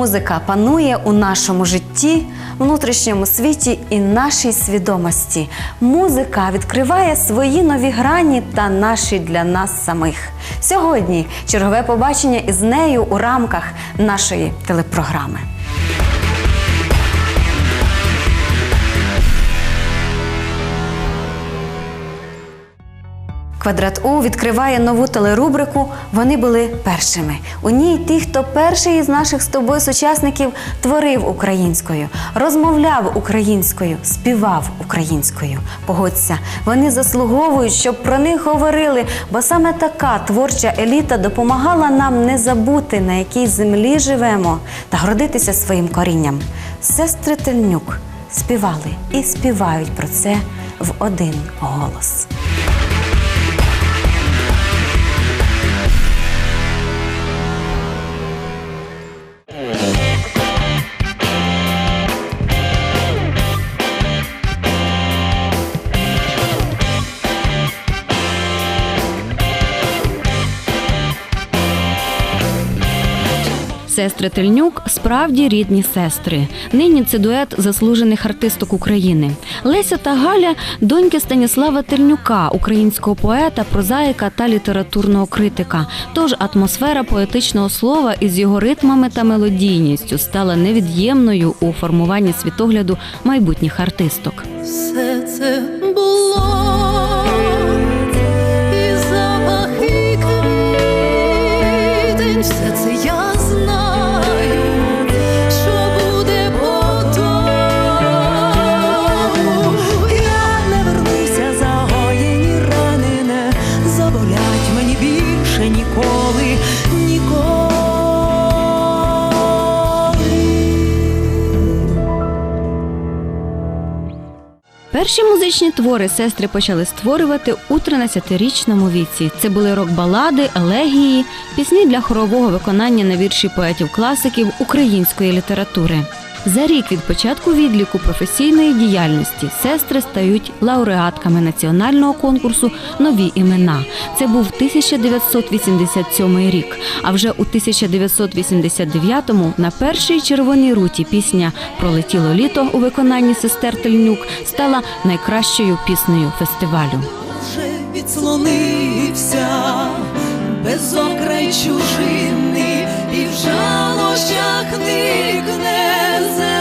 Музика панує у нашому житті, внутрішньому світі і нашій свідомості. Музика відкриває свої нові грані та наші для нас самих. Сьогодні чергове побачення із нею у рамках нашої телепрограми. Квадрат У відкриває нову телерубрику Вони були першими. У ній ті, хто перший із наших з тобою сучасників творив українською, розмовляв українською, співав українською. Погодься, вони заслуговують, щоб про них говорили, бо саме така творча еліта допомагала нам не забути, на якій землі живемо, та гордитися своїм корінням. Сестри Тельнюк співали і співають про це в один голос. Сестри Тельнюк справді рідні сестри. Нині це дует заслужених артисток України. Леся та Галя доньки Станіслава Тельнюка, українського поета, прозаїка та літературного критика. Тож атмосфера поетичного слова із його ритмами та мелодійністю стала невід'ємною у формуванні світогляду майбутніх артисток. Все це було Перші музичні твори сестри почали створювати у 13-річному віці. Це були рок-балади, елегії, пісні для хорового виконання на вірші поетів-класиків української літератури. За рік від початку відліку професійної діяльності сестри стають лауреатками національного конкурсу Нові імена. Це був 1987 рік. А вже у 1989-му на першій червоній руті пісня Пролетіло літо у виконанні сестер Тельнюк стала найкращою піснею фестивалю. вже відслонився без окрай чужини, і в жалощах никне present.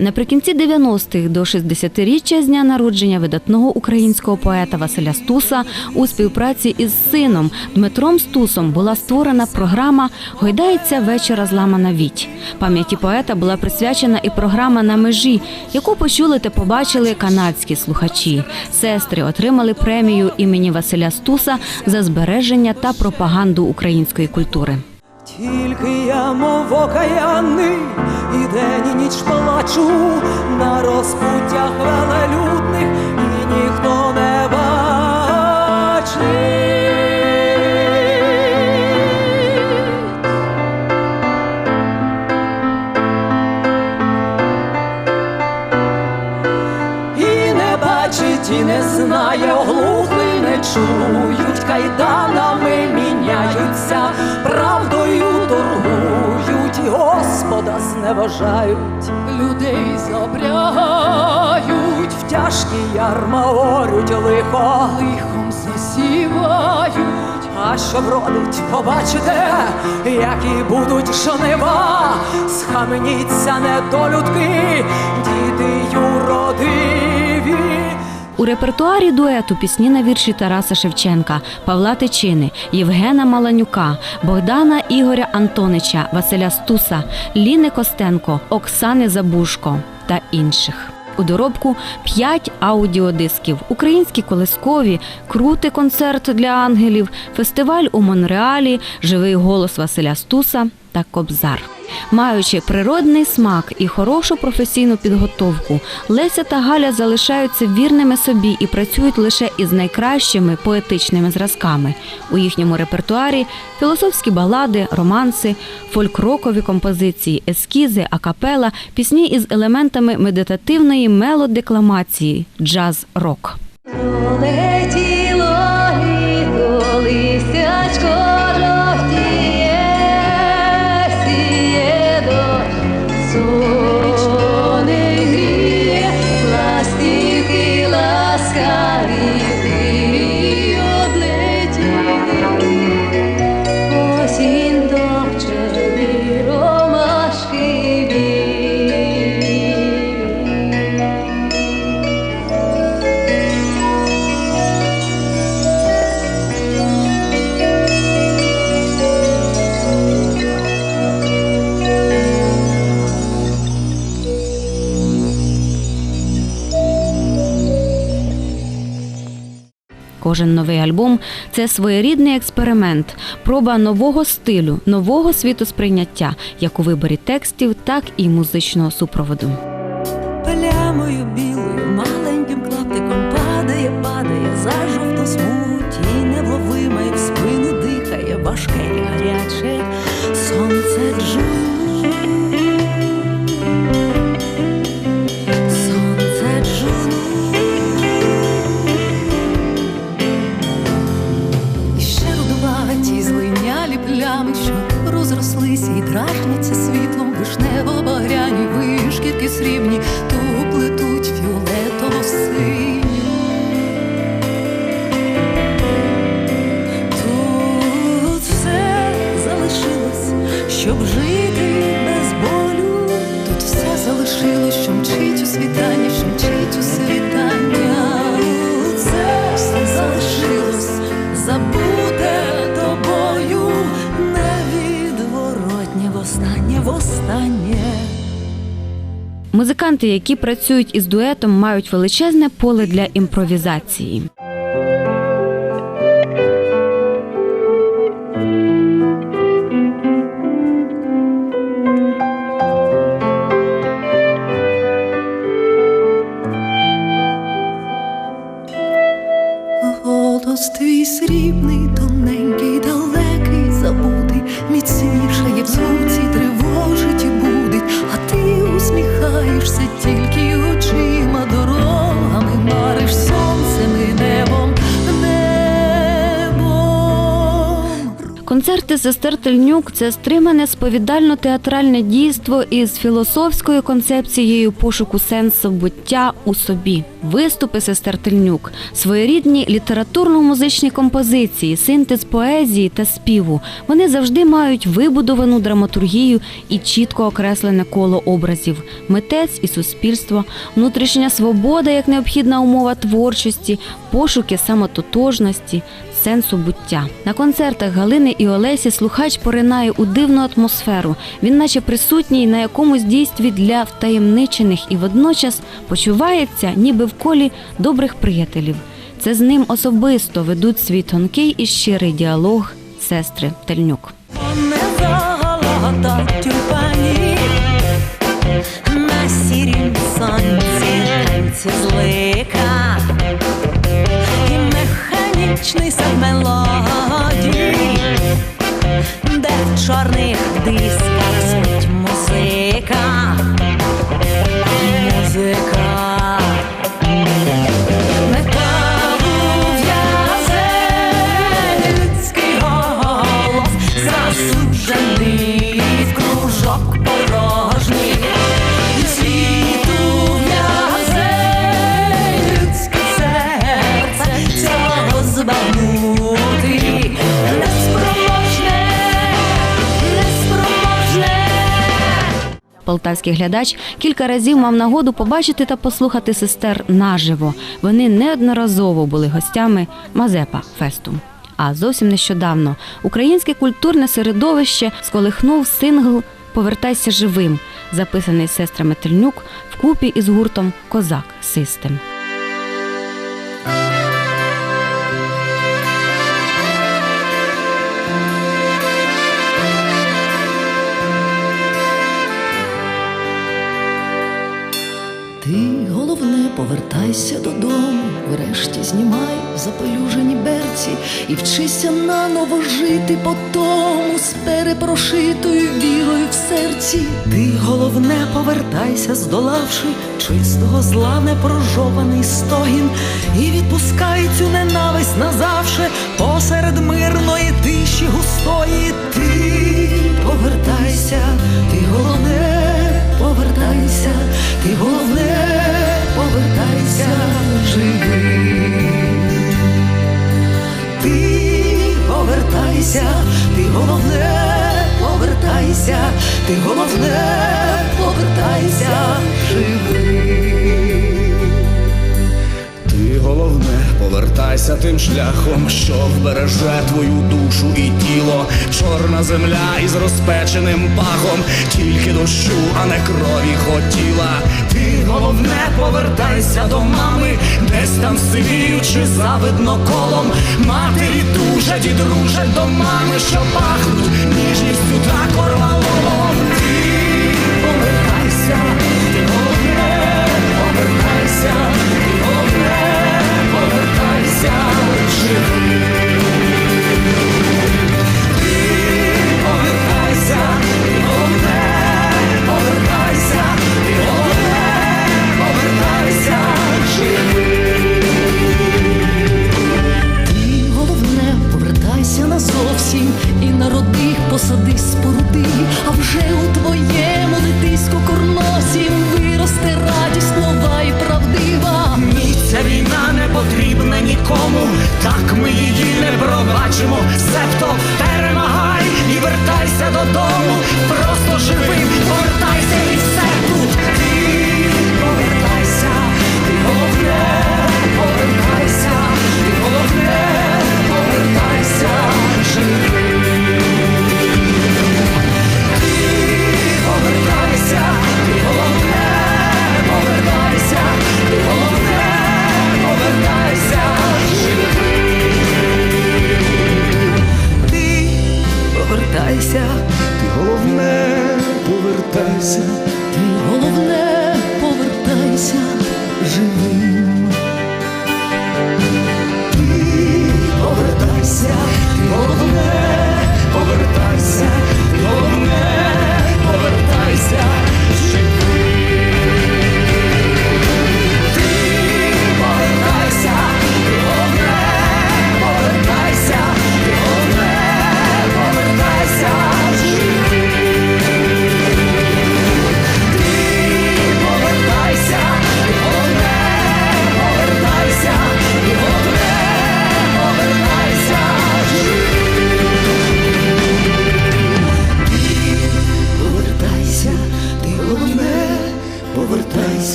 Наприкінці 90-х до 60-річчя з дня народження видатного українського поета Василя Стуса у співпраці із сином Дмитром Стусом була створена програма Гойдається вечора зламана віть. Пам'яті поета була присвячена і програма на межі, яку почули та побачили канадські слухачі. Сестри отримали премію імені Василя Стуса за збереження та пропаганду української культури. Тільки я, мов окаянний, і день і ніч плачу. На розпуттях велелюдних, і ніхто не бачить. І не бачить, і не знає, оглухли, не чують, кайданами міняються, Господа зневажають, людей запрягають, в тяжкі ярма орють лихо, лихом засівають. А що вродить, побачите, які будуть жнива, схаменіться недолюдки, діти юродиві. У репертуарі дуету пісні на вірші Тараса Шевченка, Павла Тичини, Євгена Маланюка, Богдана Ігоря Антонича, Василя Стуса, Ліни Костенко, Оксани Забушко та інших. У доробку п'ять аудіодисків, українські колискові, крути концерт для ангелів, фестиваль у Монреалі, живий голос Василя Стуса та Кобзар. Маючи природний смак і хорошу професійну підготовку, Леся та Галя залишаються вірними собі і працюють лише із найкращими поетичними зразками. У їхньому репертуарі філософські балади, романси, фольк-рокові композиції, ескізи, акапела, пісні із елементами медитативної мелодекламації, джаз-рок. Летіло літо, листячко Кожен новий альбом це своєрідний експеримент, проба нового стилю, нового світосприйняття, як у виборі текстів, так і музичного супроводу. Плямою які працюють із дуетом, мають величезне поле для імпровізації. Сестер це стримане сповідально-театральне дійство із філософською концепцією пошуку сенсу буття у собі. Виступи сестер Тельнюк, своєрідні літературно-музичні композиції, синтез поезії та співу. Вони завжди мають вибудовану драматургію і чітко окреслене коло образів, митець і суспільство, внутрішня свобода як необхідна умова творчості, пошуки самототожності, сенсу буття. На концертах Галини і Олесі слухач поринає у дивну атмосферу. Він, наче присутній на якомусь дійстві для втаємничених і водночас почувається, ніби в колі добрих приятелів. Це з ним особисто ведуть свій тонкий і щирий діалог сестри Тельнюк. Загалата на сонці танці механічний сад мелодій, Полтавський глядач кілька разів мав нагоду побачити та послухати сестер наживо. Вони неодноразово були гостями Мазепа фесту. А зовсім нещодавно українське культурне середовище сколихнув сингл Повертайся живим, записаний сестрами Тельнюк вкупі із гуртом Козак Систем. І вчися наново жити по тому з перепрошитою вірою в серці. Ти головне повертайся, здолавши чистого зла непрожований стогін, і відпускай цю ненависть назавше посеред мирної тиші густої. Ти повертайся, ти головне, повертайся, живий. Ти головне, повертайся тим шляхом, що вбереже твою душу і тіло, чорна земля із розпеченим пахом, тільки дощу, а не крові хотіла. Ти головне, повертайся до мами, десь там сивіючи завидно колом. Матері тужать і дружать до мами, що пахнуть ніжністю та корвалолом.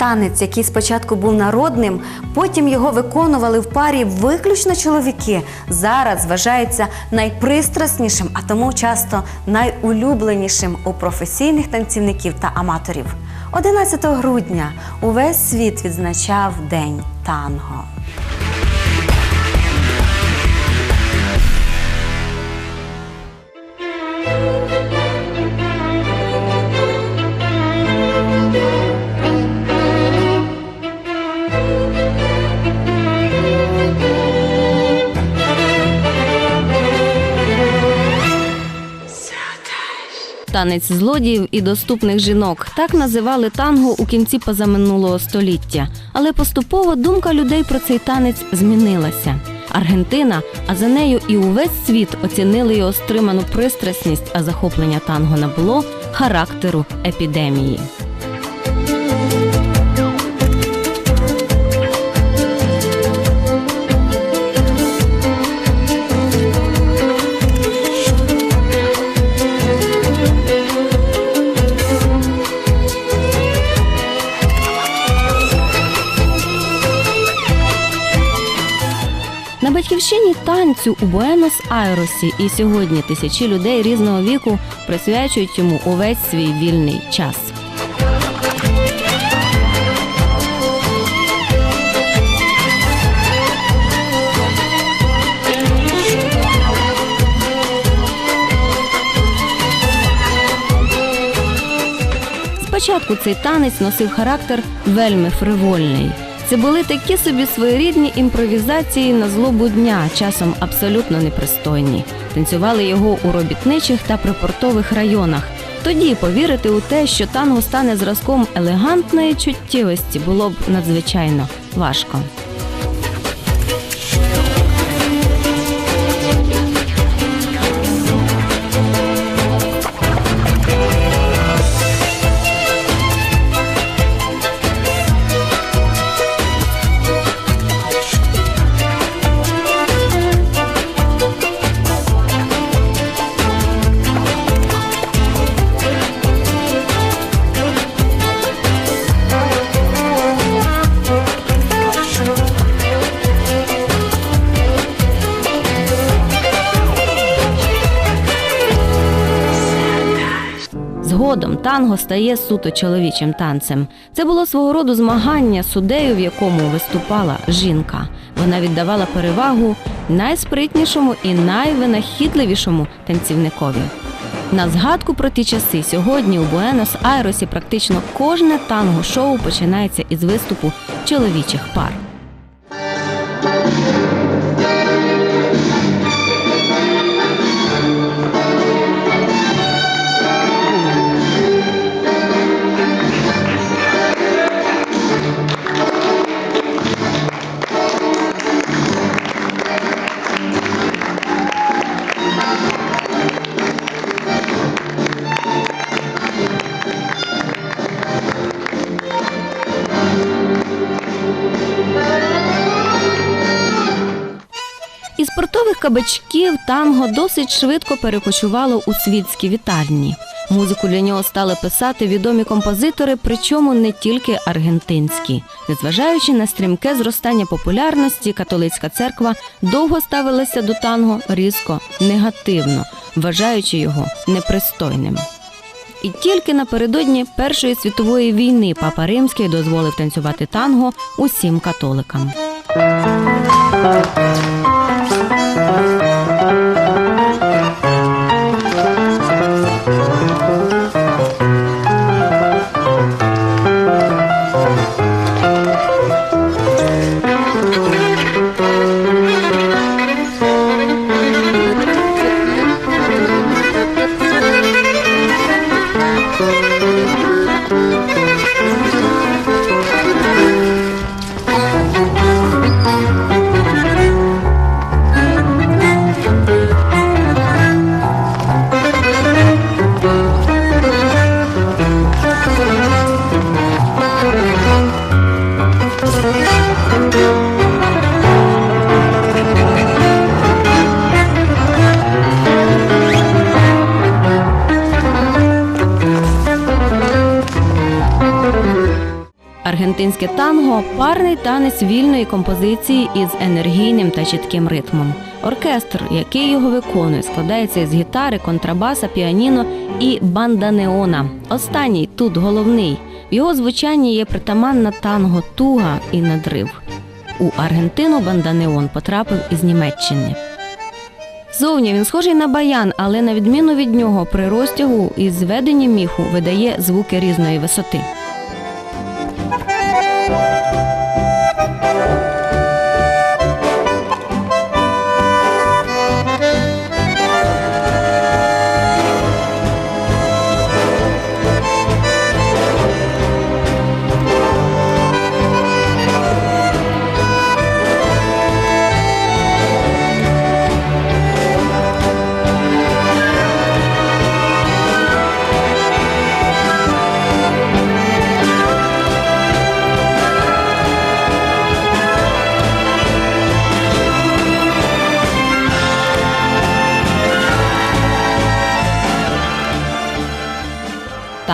Танець, який спочатку був народним, потім його виконували в парі виключно чоловіки. Зараз вважається найпристраснішим, а тому часто найулюбленішим у професійних танцівників та аматорів. 11 грудня увесь світ відзначав День танго. Танець злодіїв і доступних жінок так називали танго у кінці позаминулого століття. Але поступово думка людей про цей танець змінилася. Аргентина, а за нею і увесь світ оцінили його стриману пристрасність, а захоплення танго набуло характеру епідемії. Батьківщині танцю у Буенос-Айресі і сьогодні тисячі людей різного віку присвячують йому увесь свій вільний час. Спочатку цей танець носив характер вельми фривольний. Це були такі собі своєрідні імпровізації на злобу дня, часом абсолютно непристойні. Танцювали його у робітничих та припортових районах. Тоді повірити у те, що танго стане зразком елегантної чуттєвості, було б надзвичайно важко. Танго стає суто чоловічим танцем. Це було свого роду змагання суддею, в якому виступала жінка. Вона віддавала перевагу найспритнішому і найвинахідливішому танцівникові. На згадку про ті часи сьогодні у Буенос-Айресі практично кожне танго-шоу починається із виступу чоловічих пар. Кабачків танго досить швидко перекочувало у світські вітальні. Музику для нього стали писати відомі композитори, причому не тільки аргентинські. Незважаючи на стрімке зростання популярності, католицька церква довго ставилася до танго різко негативно, вважаючи його непристойним. І тільки напередодні Першої світової війни папа Римський дозволив танцювати танго усім католикам. Танго парний танець вільної композиції із енергійним та чітким ритмом. Оркестр, який його виконує, складається із гітари, контрабаса, піаніно і банданеона. Останній тут головний. В його звучанні є притаманна танго туга і надрив. У Аргентину банданеон потрапив із Німеччини. Зовні він схожий на баян, але на відміну від нього при розтягу і зведенні міху видає звуки різної висоти.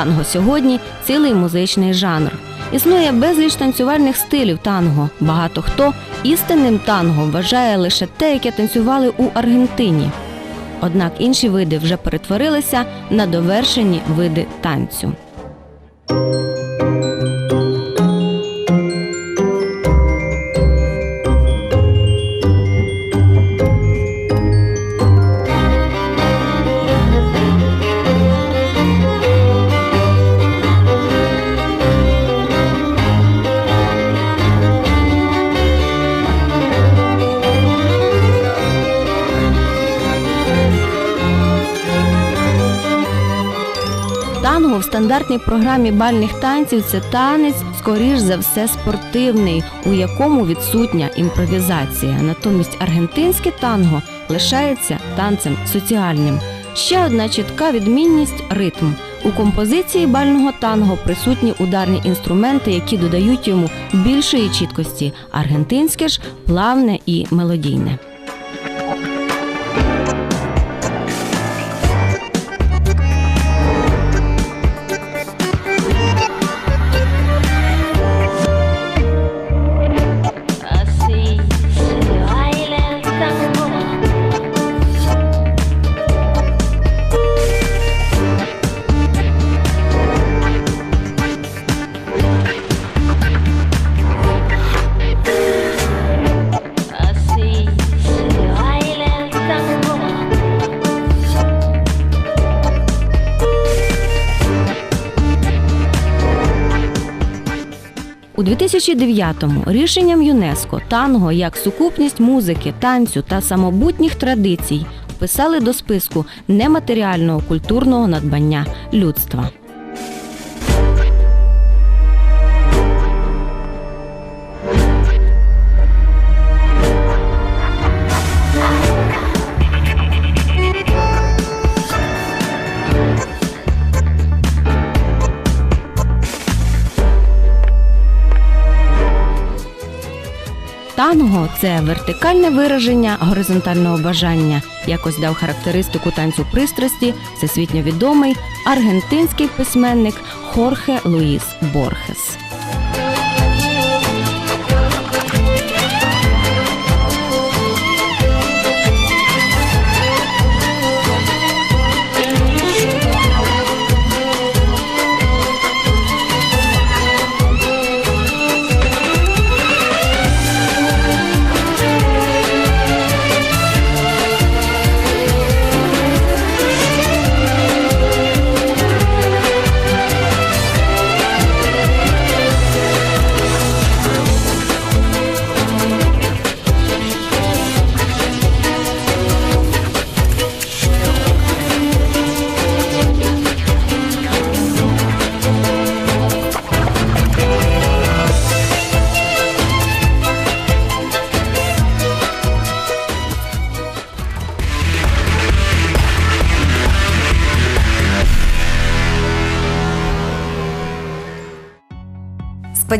Танго сьогодні цілий музичний жанр. Існує безліч танцювальних стилів танго. Багато хто істинним танго вважає лише те, яке танцювали у Аргентині. Однак інші види вже перетворилися на довершені види танцю. В стандартній програмі бальних танців це танець, скоріш за все, спортивний, у якому відсутня імпровізація. Натомість аргентинське танго лишається танцем соціальним. Ще одна чітка відмінність ритм. У композиції бального танго присутні ударні інструменти, які додають йому більшої чіткості. Аргентинське ж плавне і мелодійне. 2009-му рішенням ЮНЕСКО танго як сукупність музики, танцю та самобутніх традицій вписали до списку нематеріального культурного надбання людства. Танго це вертикальне вираження горизонтального бажання. Якось дав характеристику танцю пристрасті всесвітньо відомий аргентинський письменник Хорхе Луїс Борхес.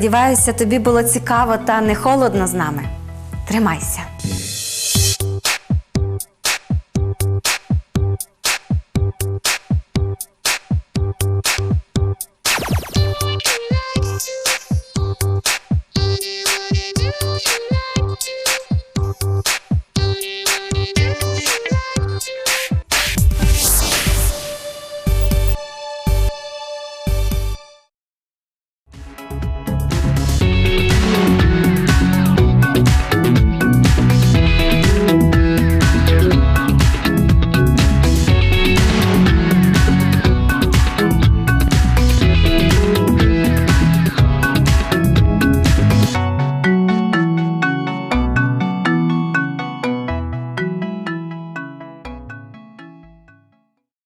Сподіваюся, тобі було цікаво та не холодно з нами. Тримайся!